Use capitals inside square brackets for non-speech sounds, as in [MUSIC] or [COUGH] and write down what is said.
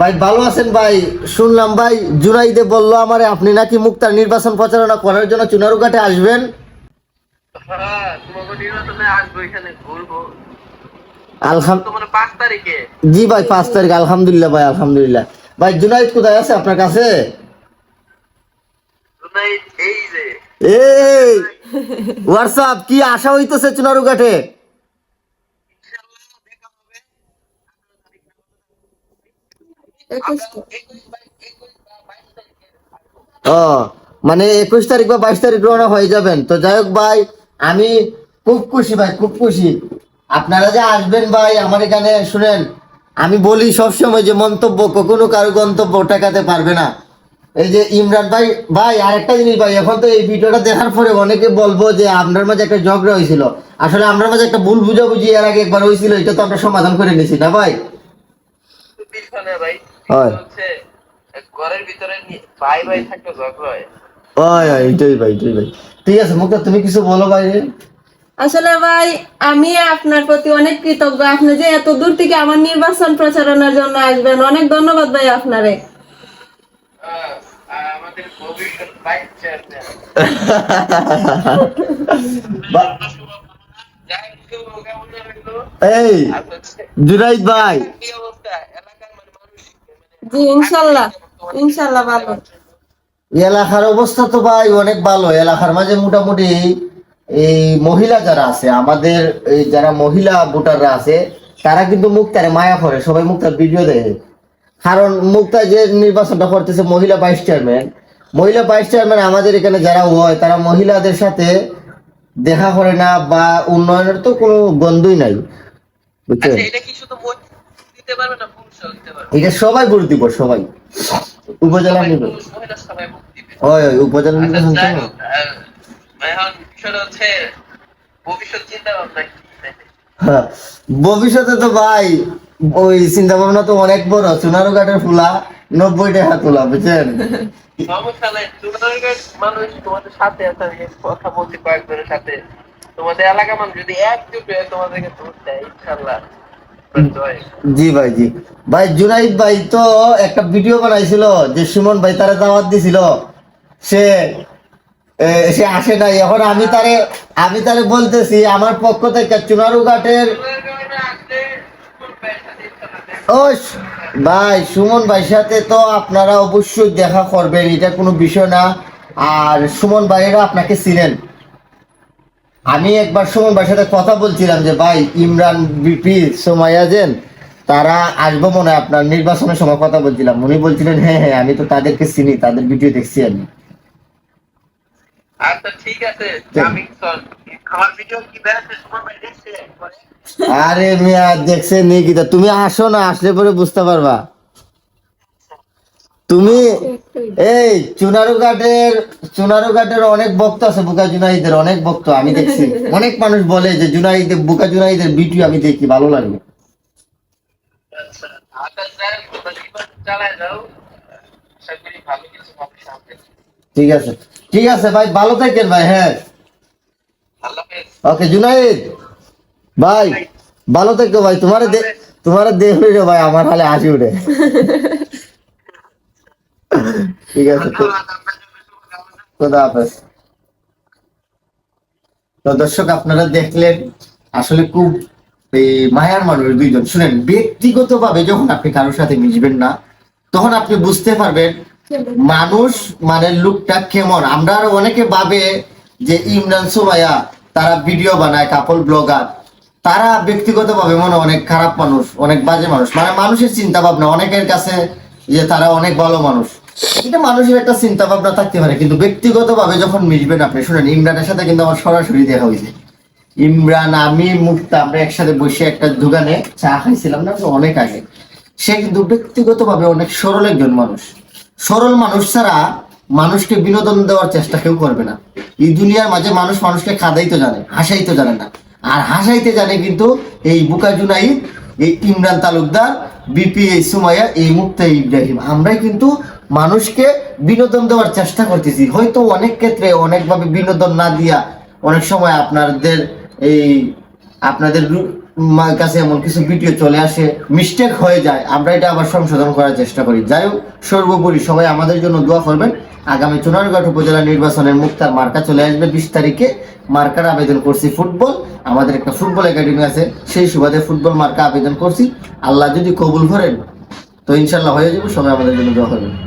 ভাই ভালো আছেন ভাই? শুনলাম ভাই জুনাইদে বলল আমারে আপনি নাকি মুক্তার নির্বাচন প্রচারণা করার জন্য চুনারুঘাটে আসবেন? হ্যাঁ তারিখে। জি ভাই পাঁচ তারিখ আলহামদুলিল্লাহ ভাই আলহামদুলিল্লাহ। ভাই জুনাইদ কোথায় আছে আপনার কাছে? এই হোয়াটসঅ্যাপ কি আশা হইতেছে চুনারুঘাটে ইনশাআল্লাহ দেখা হবে একুশটা একুশ বাইশ একুশ বা বাইশ তারিখে ও মানে একুশ তারিখ বা বাইশ তারিখ রওনা হয়ে যাবেন। তো যাই হোক ভাই আমি খুব খুশি ভাই খুব খুশি। আপনারা যে আসবেন ভাই আমার এখানে শুনেন আমি বলি সবসময় যে মন্তব্য কখনো কারও গন্তব্য ঠেকাতে পারবে না। এই যে ইমরান ভাই ভাই আরেকটা জিনিস ভাই এখন তো এই ভিডিওটা দেখার পরে অনেকে বলব যে আপনার মাঝে একটা ঝগড়া হয়েছিল। আসলে আপনার মাঝে একটা ভুল বুঝাবুঝি এর আগে একবার হয়েছিল এটা তো আমরা সমাধান করে নিয়েছি না ভাই? ভাই। হচ্ছে ঘরের ভিতরে ভাই ভাই থাকলে ঝগড়া হয়। ওই ওই, এইটাই ভাই এইটাই ভাই। ঠিক আছে মুক্তা তুমি কিছু বলো ভাই? আসলে ভাই আমি আপনার প্রতি অনেক কৃতজ্ঞ। আপনি যে এত দূর থেকে আমার নির্বাচন প্রচারণার জন্য আসবেন অনেক ধন্যবাদ ভাই আপনারে। আহ, আমাদের ভবিষ্যৎ জি ইনশাল্লাহ। ইনশাল্লাহ ভালো। এলাকার অবস্থা তো ভাই অনেক ভালো। এলাকার মাঝে মোটামুটি এই মহিলা যারা আছে আমাদের এই যারা মহিলা ভোটাররা আছে তারা কিন্তু মুক্তারে মায়া করে। সবাই মুক্তার ভিডিও দেখে। কারণ মুক্তা যে নির্বাচনটা করতেছে মহিলা ভাইস চেয়ারম্যান মহিলা ভাইস চেয়ারম্যান আমাদের এখানে যারা হয় তারা মহিলাদের সাথে দেখা করে না বা উন্নয়নের তো কোনো গন্ধই নাই। বুঝছেন? আচ্ছা এটা কি শুধু দিতে পারবে না পুরুষও দিতে পারবে এটা সবাই ভোট দিব সবাই। উপজেলা নির্বাচন। সবাই ভোট দিবে। ওই ওই উপজেলা আচ্ছা নির্বাচন এখন বিষয়টা হচ্ছে ভবিষ্যৎ চিন্তা ভাবনা কি? হ্যাঁ, ভবিষ্যতে তো ভাই ওই চিন্তা ভাবনা তো অনেক বড় সোনারু ঘাটের ফুলা নব্বই টাকা তোলা বুঝছেন মানুষ তোমাদের সাথে আছে কথা বলছি কয়েকজনের সাথে। তোমাদের এলাকা মানুষ যদি একজুট হয়ে তোমাদেরকে ভোট দেয় ইনশাল্লাহ। জি ভাই জি। ভাই, জুনাইদ ভাই তো একটা ভিডিও বানাইছিল যে সুমন ভাই তারা দাওয়াত দিছিল। সে সে আসে নাই। এখন আমি তারে আমি তারে বলতেছি, আমার পক্ষ থেকে চুনারু ঘাটের। ও ভাই, সুমন ভাই সাথে তো আপনারা অবশ্যই দেখা করবেন, এটা কোনো বিষয় না। আর সুমন ভাইয়েরা আপনাকে চিনেন। আমি একবার সুমন ভাইয়ের সাথে কথা বলছিলাম যে ভাই ইমরান বিপি সোমায়াজেন তারা আসব মনে হয় আপনার নির্বাচনের সময় কথা বলছিলাম। উনি বলছিলেন হ্যাঁ হ্যাঁ আমি তো তাদেরকে চিনি তাদের ভিডিও দেখছি আমি। আচ্ছা ঠিক আছে। কামিং সন আমার ভিডিও কি সুমন ভাই দেখছে? আরে মিয়া দেখছে নি কিতা তুমি আসো না আসলে পরে বুঝতে পারবা। তুমি এই চুনারু ঘাটের চুনারু ঘাটের অনেক ভক্ত আছে বুকা জুনাইদের অনেক ভক্ত আমি দেখছি। অনেক মানুষ বলে যে জুনাইদের বুকা জুনাইদের ভিডিও আমি দেখি ভালো লাগে। যাই হোক, তোমরা জীবন চালায় যাও আশা করি ভালো কিছু হবে সামনে ঠিক আছে। ঠিক আছে ভাই ভালো থাকেন ভাই হ্যাঁ। ওকে জুনাইদ। ভাই ভালো থেকো ভাই তোমার তোমার দেখলি ভাই আমার হালে হাসি উঠে। [LAUGHS] ঠিক আছে খোদা হাফেজ। তো দর্শক, আপনারা দেখলেন, আসলে খুব, এই, মায়ার মানুষ দুইজন। শুনেন ব্যক্তিগত ভাবে যখন আপনি কারোর সাথে মিশবেন না, তখন আপনি বুঝতে পারবেন, মানুষ মানে লুকটা কেমন। আমরা আরও অনেকে ভাবে যে ইমরান সুমাইয়া, তারা ভিডিও বানায় কাপল ব্লগার তারা ব্যক্তিগত ভাবে মনে অনেক খারাপ মানুষ, অনেক বাজে মানুষ। মানে মানুষের চিন্তা ভাবনা অনেকের কাছে যে তারা অনেক ভালো মানুষ। এটা মানুষের একটা চিন্তা ভাবনা থাকতে পারে, কিন্তু ব্যক্তিগত ভাবে যখন মিশবেন আপনি, শুনেন, ইমরানের সাথে কিন্তু আমার সরাসরি দেখা হয়েছে। ইমরান, আমি, মুক্তা, আমরা একসাথে বসে একটা দোকানে চা খাইছিলাম না অনেক আগে। সে কিন্তু ব্যক্তিগত ভাবে অনেক সরল একজন মানুষ। সরল মানুষ ছাড়া মানুষকে বিনোদন দেওয়ার চেষ্টা কেউ করবে না। এই দুনিয়ার মাঝে মানুষ মানুষকে খাদাইতে জানে হাসাইতে জানে না। আর হাসাইতে জানে কিন্তু এই বুকা জুনাই এই ইমরান তালুকদার, বিপি, এই সুমাইয়া, এই মুক্তা ইব্রাহিম। আমরাই কিন্তু মানুষকে বিনোদন দেওয়ার চেষ্টা করতেছি। হয়তো অনেক ক্ষেত্রে অনেকভাবে বিনোদন না দিয়া অনেক সময় আপনাদের এই আপনাদের কাছে এমন কিছু ভিডিও চলে আসে মিস্টেক হয়ে যায়। আমরা এটা আবার সংশোধন করার চেষ্টা করি। যাই হোক, সর্বোপরি সবাই আমাদের জন্য দোয়া করবেন। আগামী চুনারঘাট উপজেলা নির্বাচনের মুক্তার মার্কা চলে আসবে বিশ তারিখে। মার্কার আবেদন করছি ফুটবল। আমাদের একটা ফুটবল একাডেমি আছে, সেই সুবাদে ফুটবল মার্কা আবেদন করছি। আল্লাহ যদি কবুল করেন, তো ইনশাল্লাহ হয়ে যাবে। সবাই আমাদের জন্য দোয়া করবেন।